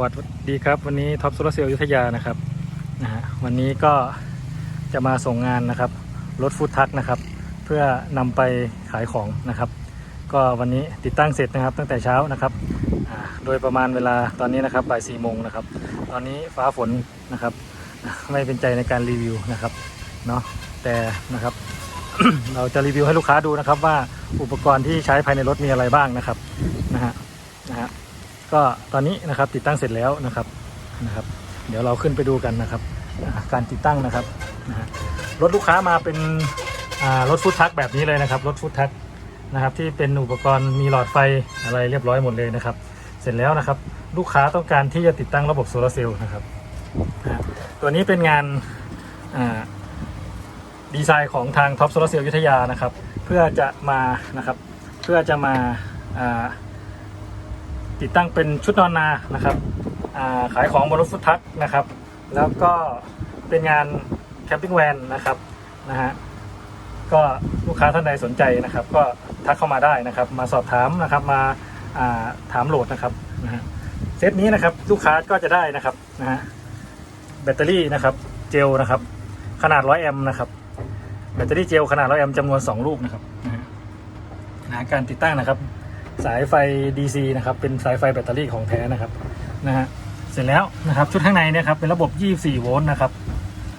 วัสดีครับ วันนี้ท็อปโซลาเซลล์ยุทธยานะครับนะฮะวันนี้ก็จะมาส่งงานนะครับรถฟู้ดทักนะครับ เพื่อนำไปขายของนะครับ ก็วันนี้ติดตั้งเสร็จนะครับ ตั้งแต่เช้านะครับโดยประมาณเวลาตอนนี้นะครับบ่ายสี่โมงนะครับ ตอนนี้ฟ้าฝนนะครับ ไม่เป็นใจในการรีวิวนะครับเนาะแต่นะครับ เราจะรีวิวให้ลูกค้าดูนะครับว่าอุปกรณ์ที่ใช้ภายในรถมีอะไรบ้างนะครับนะฮะ ก็ตอนนี้นะครับติดตั้งเสร็จแล้วนะครับนะครับ เดี๋ยวเราขึ้นไปดูกันนะครับ การติดตั้งนะครับรถลูกค้ามาเป็นรถฟู้ดทักแบบนี้เลยนะครับรถฟู้ดทักนะครับ ที่เป็นอุปกรณ์มีหลอดไฟอะไรเรียบร้อยหมดเลยนะครับ เสร็จแล้วนะครับ ลูกค้าต้องการที่จะติดตั้งระบบโซลาร์เซลล์นะครับตัวนี้เป็นงานดีไซน์ของทางท็อปโซลาร์เซลล์ยุทธยานะครับ เพื่อจะมานะครับ เพื่อจะมา ติดตั้งเป็นชุดนอนนานะครับาขายของบนรถฟุตทักนะครับ แล้วก็เป็นงานแคมปิ้งแวนนะครับนะฮะก็ลูกค้าท่านใดสนใจนะครับ ก็ทักเข้ามาได้นะครับ มาสอบถามนะครับมาาถามโหลดนะครับนะฮะเซตนี้นะครับลูกค้าก็จะได้นะครับนะฮะแบตเตอรี่นะครับเจลนะครับ ขนาด 100 แอมป์นะครับแบตเตอรี่เจลขนาด 100 แอมป์จำนวน 2 ลูกนะครับนะฮะนะการติดตั้งนะครับ สายไฟ DC นะครับเป็นสายไฟแบตเตอรี่ของแท้นะครับนะฮะเสร็จแล้วนะครับชุดข้างในเนะครับเป็นระบบ 24 โวลต์นะครับ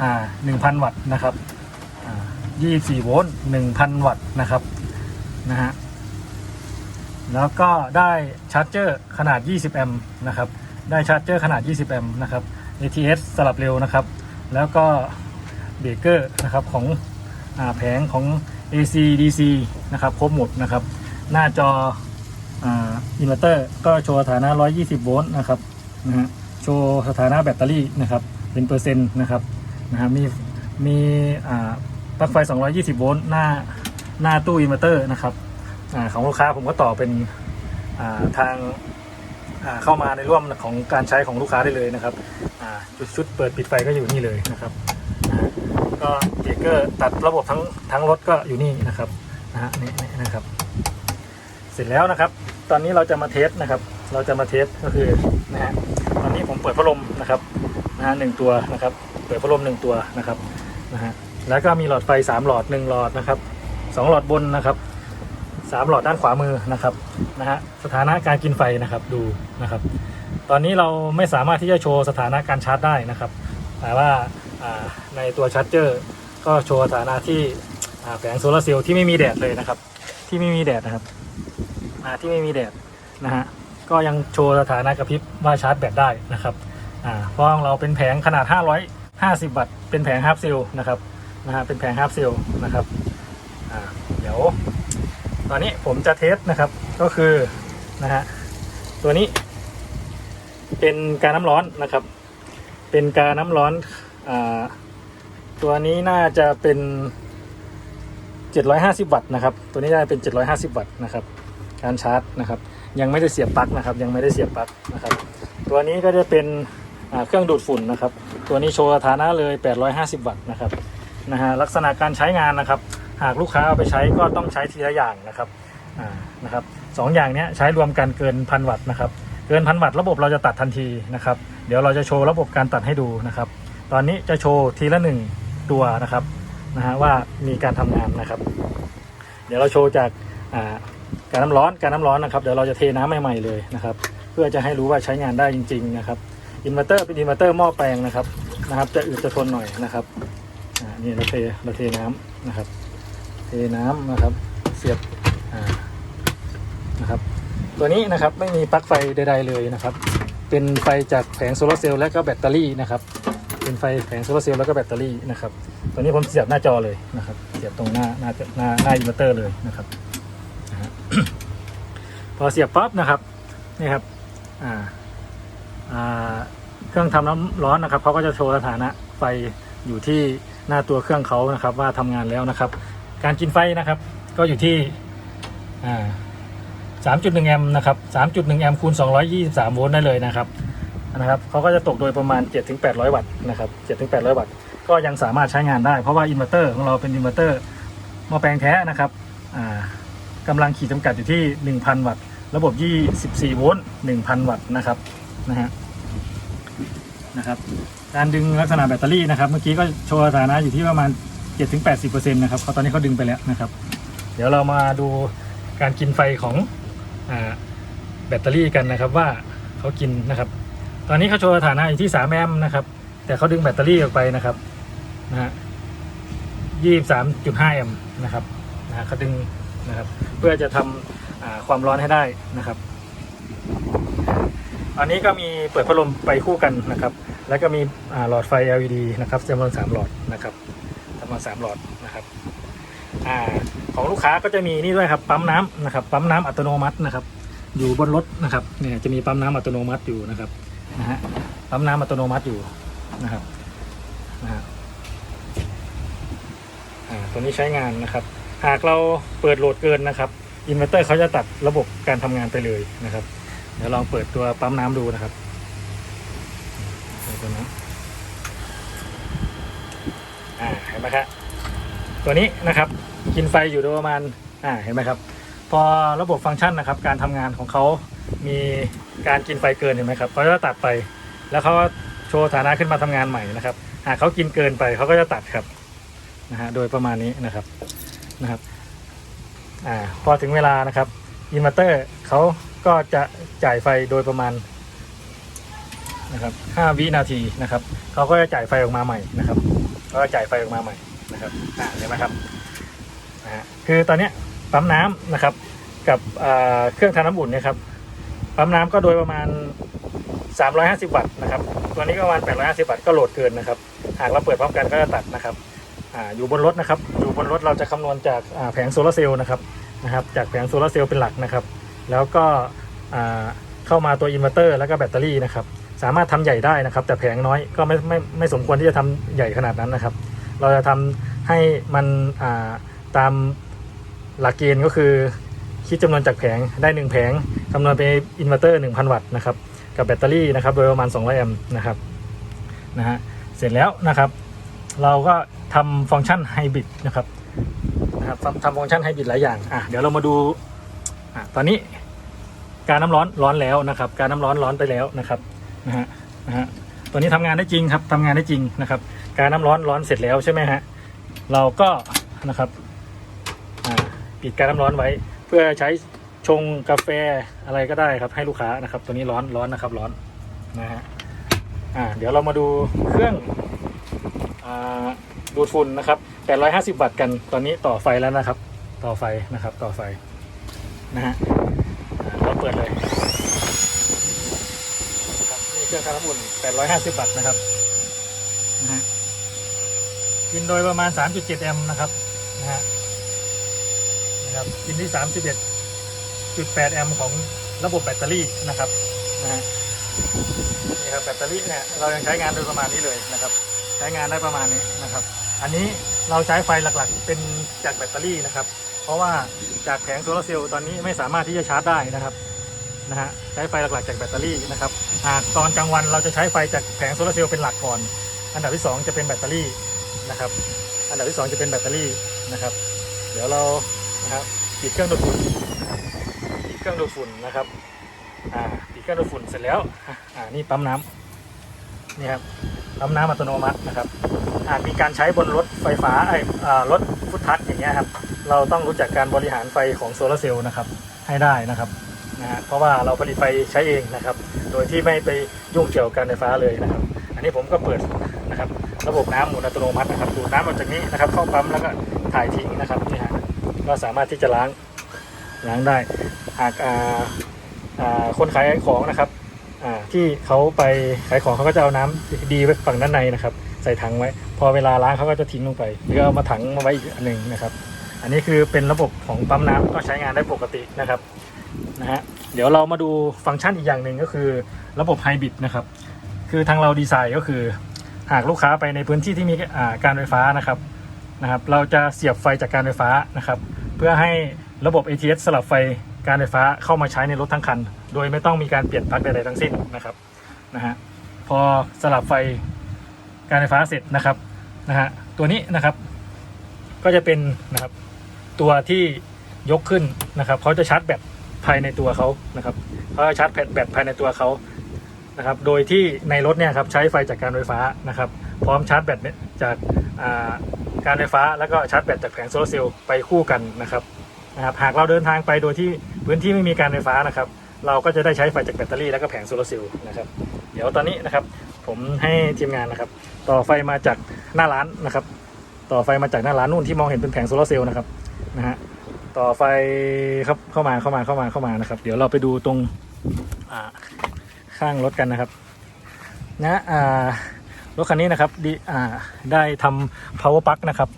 อ่า1,000 วัตต์นะครับอ่า24 โวลต์ 1,000 วัตต์นะครับนะฮะแล้วก็ได้ชาร์จเจอร์ขนาด 20 แอมป์นะครับได้ชาร์จเจอร์ขนาด 20 แอมป์นะครับ ATS สลับเร็วนะครับ แล้วก็เบรกเกอร์นะครับของอาแผงของ AC DC นะครับครบหมดนะครับ หน้าจอ อินเวอร์เตอร์ก็โชว์สถานะ 120 โวลต์นะครับนะฮะโชว์สถานะแบตเตอรี่นะครับเป็นเปอร์เซ็นต์นะครับนะฮะมีมีอ่าปลั๊กไฟ 220 โวลต์หน้าหน้าตู้อินเวอร์เตอร์นะครับอาของลูกค้าผมก็ต่อเป็นอ่าทางอ่าเข้ามาในร่วมของการใช้ของลูกค้าได้เลยนะครับอ่าจุดชุดเปิดปิดไฟก็อยู่นี่เลยนะครับก็เบรกเกอร์ตัดระบบทั้งทั้งรถก็อยู่นี่นะครับนะฮะนี่นะครับ เสร็จแล้วนะครับ ตอนนี้เราจะมาเทสนะครับ เราจะมาเทสก็คือนะฮะตอนนี้ผมเปิดพัดลมนะครับนะฮะหนึ่งตัวนะครับ เปิดพัดลมหนึ่งตัวนะครับนะฮะแล้วก็มีหลอดไฟสามหลอดหนึ่งหลอดนะครับสองหลอดบนนะครับสามหลอดด้านขวามือนะครับนะฮะสถานะการกินไฟนะครับดูนะครับ ตอนนี้เราไม่สามารถที่จะโชว์สถานะการชาร์จได้นะครับแต่ว่าในตัวชาร์จเจอร์ก็โชว์สถานะที่แผงโซลาร์เซลล์ที่ไม่มีแดดเลยนะครับ ที่ไม่มีแดดนะครับ อ่าที่ไม่มีแดดนะฮะก็ยังโชว์สถานะกระพริบว่าชาร์จแบตได้นะครับอ่าเพราะเราเป็นแผงขนาด 550 วัตต์เป็นแผงฮาร์ฟเซลล์นะครับนะฮะเป็นแผงฮาร์ฟเซลล์นะครับอ่าเดี๋ยว ตอนนี้ผมจะเทสนะครับก็คือนะฮะตัวนี้ เป็นการน้ำร้อนนะครับ เป็นการน้ำร้อนอ่าตัวนี้น่าจะเป็น 750 วัตต์นะครับ ตัวนี้น่าจะเป็น 750 วัตต์นะครับ การชาร์จนะครับ ยังไม่ได้เสียบปลั๊กนะครับ ยังไม่ได้เสียบปลั๊กนะครับ ตัวนี้ก็จะเป็นเครื่องดูดฝุ่นนะครับ ตัวนี้โชว์สถานะเลย 850 วัตต์นะครับนะฮะลักษณะการใช้งานนะครับ หากลูกค้าเอาไปใช้ก็ต้องใช้ทีละอย่างนะครับอ่านะครับสองอย่างนี้ใช้รวมกันเกินพันวัตต์นะครับ เกินพันวัตต์ระบบเราจะตัดทันทีนะครับ เดี๋ยวเราจะโชว์ระบบการตัดให้ดูนะครับ ตอนนี้จะโชว์ทีละหนึ่งตัวนะครับนะฮะว่ามีการทำงานนะครับ เดี๋ยวเราโชว์จากอ่า การน้ำร้อนการน้ำร้อนนะครับเดี๋ยวเราจะเทน้ำใหม่ๆเลยนะครับ เพื่อจะให้รู้ว่าใช้งานได้จริง ๆ นะครับอินเวอร์เตอร์เป็นอินเวอร์เตอร์หม้อแปลงนะครับนะครับ จะอึดจะทนหน่อยนะครับอ่านี่เราเทเราเทน้ำนะครับ เทน้ำนะครับ เสียบอ่านะครับ ตัวนี้นะครับไม่มีปลั๊กไฟใด ๆเลยนะครับ เป็นไฟจากแผงโซลาร์เซลล์และก็แบตเตอรี่นะครับ เป็นไฟแผงโซลาร์เซลล์แล้วก็แบตเตอรี่นะครับ ตัวนี้ผมเสียบหน้าจอเลยนะครับ เสียบตรงหน้าหน้าหน้าหน้าอินเวอร์เตอร์เลยนะครับ พอเสียบปั๊บนะครับนี่ครับอ่าอ่าเครื่องทำน้ำร้อนนะครับเขาก็จะโชว์สถานะไฟอยู่ที่หน้าตัวเครื่องเขานะครับ ว่าทำงานแล้วนะครับ การกินไฟนะครับ ก็อยู่ที่อ่า3.1 แอมป์นะครับ 3.1 แอมป์คูณ 223 โวลต์ได้เลยนะครับ นะครับเขาก็จะตกโดยประมาณ 7-800 วัตต์นะครับ 7-800 วัตต์ ก็ยังสามารถใช้งานได้ เพราะว่าอินเวอร์เตอร์ของเราเป็นอินเวอร์เตอร์หม้อแปลงแท้นะครับ อ่ากำลังขีดจำกัดอยู่ที่ 1,000 วัตต์ ระบบ 24 โวลต์ 1,000 วัตต์นะครับนะฮะนะครับการดึงลักษณะแบตเตอรี่นะครับ เมื่อกี้ก็โชว์สถานะอยู่ที่ประมาณ 7-80%นะครับเขาตอนนี้เขาดึงไปแล้วนะครับ เดี๋ยวเรามาดูการกินไฟของอแบตเตอรี่กันนะครับว่าเขากินนะครับ ตอนนี้เขาโชว์สถานะอยู่ที่ 3 แอมป์นะครับ แต่เขาดึงแบตเตอรี่ออกไปนะครับนะฮะ23.5 แอมป์นะครับนะเขาดึงนะครับ เพื่อจะทำอ่า ความร้อนให้ได้นะครับ อันนี้ก็มีเปิดพัดลมไปคู่กันนะครับ แล้วก็มีหลอดไฟ LED นะครับจำนวน3หลอดนะครับจำนวน3หลอดนะครับอของลูกค้าก็จะมีนี่ด้วยครับปั๊มน้ำนะครับ ปั๊มน้ำอัตโนมัตินะครับ อยู่บนรถนะครับเนี่ยจะมีปั๊มน้ำอัตโนมัติอยู่นะครับนะฮะปั๊มน้ำอัตโนมัติอยู่นะครับนะฮะตัวนี้ใช้งานนะครับ หากเราเปิดโหลดเกินนะครับ อินเวอร์เตอร์เขาจะตัดระบบการทำงานไปเลยนะครับ เดี๋ยวลองเปิดตัวปั๊มน้ำดูนะครับเปิดตัวน้ำอ่าเห็นไหมครับตัวนี้นะครับกินไฟอยู่โดยประมาณอ่าเห็นไหมครับ พอระบบฟังก์ชันนะครับ การทำงานของเขามีการกินไฟเกินเห็นไหมครับเขาจะตัดไป แล้วเขาโชว์ฐานะขึ้นมาทำงานใหม่นะครับหากเขากินเกินไปเขาก็จะตัดครับนะฮะโดยประมาณนี้นะครับนะครับ อ่าพอถึงเวลานะครับอินเวอร์เตอร์เขาก็จะจ่ายไฟโดยประมาณนะครับ5วินาทีนะครับเขาก็จะจ่ายไฟออกมาใหม่นะครับก็จ่ายไฟออกมาใหม่นะครับอ่าเห็นไหมครับนะฮะคือตอนนี้ปั๊มน้ำนะครับ กับเครื่องทำน้ำอุ่นเนี่ยครับปั๊มน้ำก็โดยประมาณ 350 วัตต์นะครับตัวนี้ก็ประมาณ 850 วัตต์ก็โหลดเกินนะครับ หากเราเปิดพร้อมกันก็จะตัดนะครับออยู่บนรถนะครับ อยู่บนรถเราจะคำนวณจากแผงโซลาร์เซลล์นะครับ นะครับจากแผงโซลาร์เซลล์เป็นหลักนะครับ แล้วก็เข้ามาตัวอินเวอร์เตอร์แล้วก็แบตเตอรี่นะครับสามารถทำใหญ่ได้นะครับ แต่แผงน้อยก็ไม่ไม่ไม่สมควรที่จะทำใหญ่ขนาดนั้นนะครับ เราจะทำให้มันาตามหลักเกณฑ์ก็คือ คิดจำนวนจากแผงได้ 1 แผงคำนวณเป็นอินเวอร์เตอร์1,000 วัตต์นะครับกับแบตเตอรี่นะครับโดยประมาณ 200 แอมป์นะครับนะฮะเสร็จแล้วนะครับ เราก็ทำฟังก์ชันไฮบริดนะครับ นะครับทำฟังก์ชันไฮบริดหลายอย่างอะเดี๋ยวเรามาดูอะตอนนี้ การน้ำร้อนร้อนแล้วนะครับ การน้ำร้อนร้อนไปแล้วนะครับนะฮะนะฮะตัวนี้ทำงานได้จริงครับทำงานได้จริงนะครับ การน้ำร้อนร้อนเสร็จแล้วใช่ไหมฮะเราก็นะครับอ่าปิดการน้ำร้อนไว้ เพื่อใช้ชงกาแฟอะไรก็ได้ครับให้ลูกค้านะครับ ตัวนี้ร้อนร้อนนะครับร้อนนะฮะอ่าเดี๋ยวเรามาดูเครื่องอ่า ดูดฝุ่นนะครับ850 วัตต์กันตอนนี้ต่อไฟแล้วนะครับ ต่อไฟนะครับต่อไฟนะฮะเราเปิดเลยครับนี่เครื่องทำน้ำอุ่น850 วัตต์นะครับนะฮะกินโดยประมาณ 3.7 แอมป์นะครับนะฮะนะครับกินที่ 31.8 แอมป์ของระบบแบตเตอรี่นะครับนะฮะนี่ครับแบตเตอรี่เนี่ยเรายังใช้งานโดยประมาณนี้เลยนะครับ ใช้งานได้ประมาณนี้นะครับ อันนี้เราใช้ไฟหลักๆ เป็นจากแบตเตอรี่นะครับ เพราะว่าจากแผงโซลาร์เซลล์ตอนนี้ไม่สามารถที่จะชาร์จได้นะครับนะฮะใช้ไฟหลักๆจากแบตเตอรี่นะครับหากตอนกลางวันเราจะใช้ไฟจากแผงโซลาร์เซลล์เป็นหลักก่อน อันดับที่สองจะเป็นแบตเตอรี่นะครับ อันดับที่สองจะเป็นแบตเตอรี่นะครับ เดี๋ยวเรานะครับปิดเครื่องดูดฝุ่นปิดเครื่องดูดฝุ่นนะครับอ่าปิดเครื่องดูดฝุ่นเสร็จแล้วอ่านี่ปั๊มน้ำนี่ครับ ปั๊มน้ำอัตโนมัตินะครับ หากมีการใช้บนรถไฟฟ้าไอ้รถฟุตทัชอย่างเงี้ยครับเราต้องรู้จักการบริหารไฟของโซลาร์เซลล์นะครับให้ได้นะครับนะฮะเพราะว่าเราผลิตไฟใช้เองนะครับ โดยที่ไม่ไปยุ่งเกี่ยวกับการไฟฟ้าเลยนะครับ อันนี้ผมก็เปิดนะครับ ระบบน้ำหมุนอัตโนมัตินะครับดูดน้ำออกจากนี้นะครับ เข้าปั๊มแล้วก็ถ่ายทิ้งนะครับนี่ฮะก็สามารถที่จะล้างล้างได้ หากคนขายของนะครับ อ่าที่เขาไปขายของเขาก็จะเอาน้ำดีไว้ฝั่งด้านในนะครับ ใส่ถังไว้ พอเวลาล้างเขาก็จะทิ้งลงไปหรือเอามาถังมาไว้อีกอันหนึ่งนะครับ อันนี้คือเป็นระบบของปั๊มน้ำก็ใช้งานได้ปกตินะครับนะฮะเดี๋ยวเรามาดูฟังก์ชันอีกอย่างหนึ่งก็คือระบบไฮบริดนะครับ คือทางเราดีไซน์ก็คือ หากลูกค้าไปในพื้นที่ที่มีการไฟฟ้านะครับนะครับ เราจะเสียบไฟจากการไฟฟ้านะครับ เพื่อให้ระบบ ATS สลับไฟ การไฟฟ้าเข้ามาใช้ในรถทั้งคัน โดยไม่ต้องมีการเปลี่ยนปลั๊กใดๆทั้งสิ้นนะครับนะฮะพอสลับไฟการไฟฟ้าเสร็จนะครับนะฮะตัวนี้นะครับ ก็จะเป็นนะครับตัวที่ยกขึ้นนะครับเขาจะชาร์จแบตภายในตัวเขานะครับเขาจะชาร์จแบตภายในตัวเขานะครับ โดยที่ในรถเนี่ยครับใช้ไฟจากการไฟฟ้านะครับ พร้อมชาร์จแบตเนี่ยจากาการไฟฟ้าแล้วก็ชาร์จแบตจากแผงโซลาร์เซลล์ไปคู่กันนะครับนะครับหากเราเดินทางไปโดยที่ พื้นที่ไม่มีการไฟฟ้านะครับ เราก็จะได้ใช้ไฟจากแบตเตอรี่แล้วก็แผงโซลาร์เซลล์นะครับ เดี๋ยวตอนนี้นะครับ ผมให้ทีมงานนะครับ ต่อไฟมาจากหน้าร้านนะครับ ต่อไฟมาจากหน้าร้านนู่นที่มองเห็นเป็นแผงโซลาร์เซลล์นะครับนะฮะต่อไฟครับเข้ามาเข้ามาเข้ามาเข้ามานะครับ เดี๋ยวเราไปดูตรงข้างรถกันนะครับนะอ่ารถคันนี้นะครับดีอ่าได้ทำ power plug นะครับ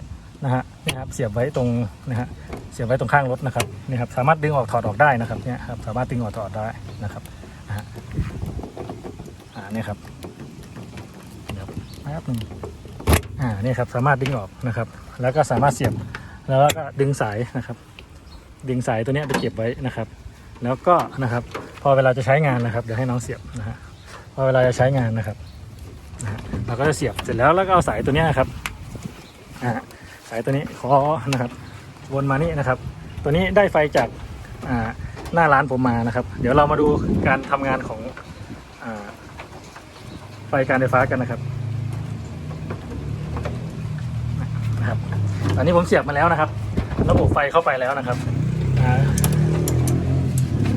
นะฮะนี่ครับเสียบไว้ตรงนะฮะ เสียบไว้ตรงข้างรถนะครับนี่ครับสามารถดึงออกถอดออกได้นะครับเนี่ยครับสามารถดึงออกถอดได้นะครับนะฮะอ่านี่ครับแป๊บนึงอ่านี่ครับสามารถดึงออกนะครับ แล้วก็สามารถเสียบแล้วก็ดึงสายนะครับ ดึงสายตัวนี้ไปเก็บไว้นะครับ แล้วก็นะครับ พอเวลาจะใช้งานนะครับเดี๋ยวให้น้องเสียบนะฮะพอเวลาจะใช้งานนะครับเราก็จะเสียบเสร็จแล้วแล้วก็เอาสายตัวนี้นะครับอ่าสายตัวนี้ขอนะครับ วนมานี่นะครับ ตัวนี้ได้ไฟจากาหน้าร้านผมมานะครับ เดี๋ยวเรามาดูการทำงานของอไฟการไฟฟ้ากันนะครับนะครับตอนนี้ผมเสียบมาแล้วนะครับ ระบบไฟเข้าไปแล้วนะครับอ่า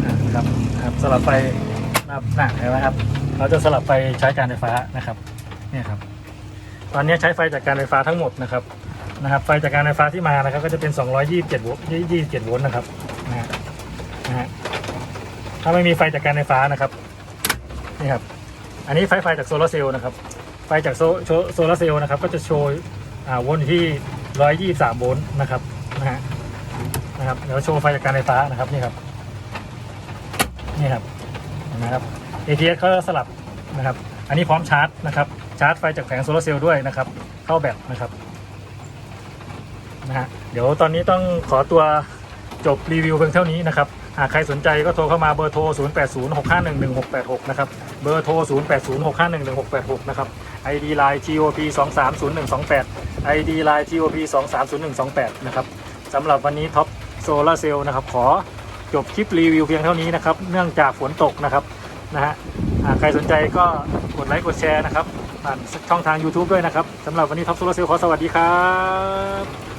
อ่าครับครับสลับไฟนะครับน่ะเห็นไหมครับ เราจะสลับไฟใช้การไฟฟ้านะครับเนี่ยครับ ตอนนี้ใช้ไฟจากการไฟฟ้าทั้งหมดนะครับ นะครับไฟจากการไฟฟ้าที่มานะครับก็จะเป็น 227โวลต์27โวลต์นะครับนะฮะนะฮะถ้าไม่มีไฟจากการไฟฟ้านะครับนี่ครับอันนี้ไฟไฟจากโซลาร์เซลล์นะครับไฟจากโซโชโซลาร์เซลล์นะครับก็จะโชว์อ่าโวลต์อยู่ที่ 123โวลต์นะครับนะฮะนะครับเดี๋ยวโชว์ไฟจากการไฟฟ้านะครับนี่ครับนี่ครับนะครับ ATS เขาสลับนะครับ อันนี้พร้อมชาร์จนะครับชาร์จไฟจากแผงโซลาร์เซลล์ด้วยนะครับ เข้าแบตนะครับ นะฮะเดี๋ยวตอนนี้ต้องขอตัวจบรีวิวเพียงเท่านี้นะครับหากใครสนใจก็โทรเข้ามาเบอร์โทร 0806511686 นะครับ เบอร์โทร 0806511686 นะครับ ID Line TOP 230128 ID Line TOP 230128 นะครับสำหรับวันนี้ท็อปโซลาเซลล์นะครับ ขอจบคลิปรีวิวเพียงเท่านี้นะครับ เนื่องจากฝนตกนะครับ นะฮะ หากใครสนใจก็กดไลค์กดแชร์นะครับ ผ่านช่องทาง YouTube ด้วยนะครับ สำหรับวันนี้ท็อปโซลาเซลล์ขอสวัสดีครับ